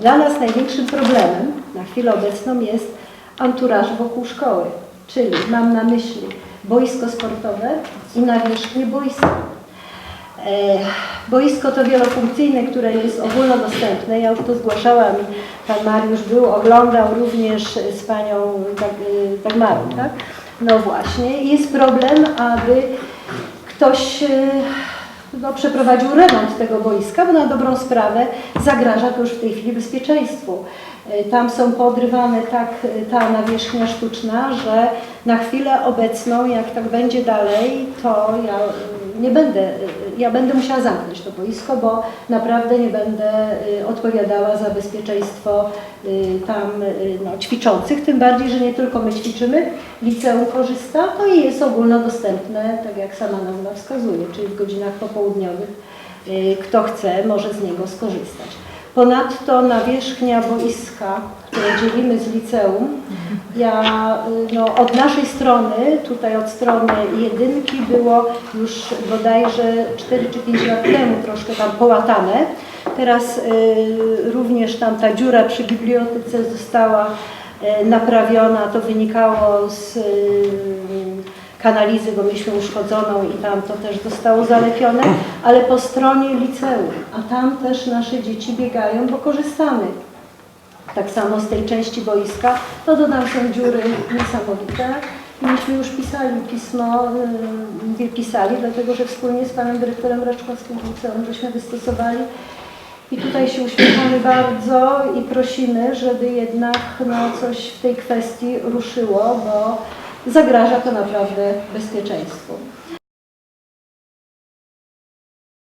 Dla nas największym problemem na chwilę obecną jest anturaż wokół szkoły, czyli mam na myśli boisko sportowe i nawierzchnię boiska. E, Boisko to wielofunkcyjne, które jest ogólnodostępne. Ja już to zgłaszałam pan Mariusz był, oglądał również z panią Dag- Dagmarą, tak? No właśnie. Jest problem, aby ktoś e, no, przeprowadził remont tego boiska, bo na dobrą sprawę zagraża to już w tej chwili bezpieczeństwu. E, Tam są podrywane tak e, ta nawierzchnia sztuczna, że na chwilę obecną, jak tak będzie dalej, to ja e, nie będę, ja będę musiała zamknąć to boisko, bo naprawdę nie będę odpowiadała za bezpieczeństwo tam no, ćwiczących, tym bardziej, że nie tylko my ćwiczymy, liceum korzysta, no i jest ogólnodostępne, tak jak sama nazwa wskazuje, czyli w godzinach popołudniowych kto chce, może z niego skorzystać. Ponadto nawierzchnia boiska, które dzielimy z liceum, ja, y, no, od naszej strony, tutaj od strony jedynki było już bodajże 4 czy 5 lat temu troszkę tam połatane. Teraz y, również tam ta dziura przy bibliotece została y, naprawiona, to wynikało z y, kanalizy, bo mieliśmy uszkodzoną i tam to też zostało zalepione, ale po stronie liceum, a tam też nasze dzieci biegają, bo korzystamy. Tak samo z tej części boiska, to tam są dziury niesamowite. Myśmy już pisali pismo, yy, pisali, dlatego że wspólnie z panem dyrektorem Raczkowskim liceum żeśmy wystosowali i tutaj się uśmiechamy bardzo i prosimy, żeby jednak no, coś w tej kwestii ruszyło, bo zagraża to naprawdę bezpieczeństwu.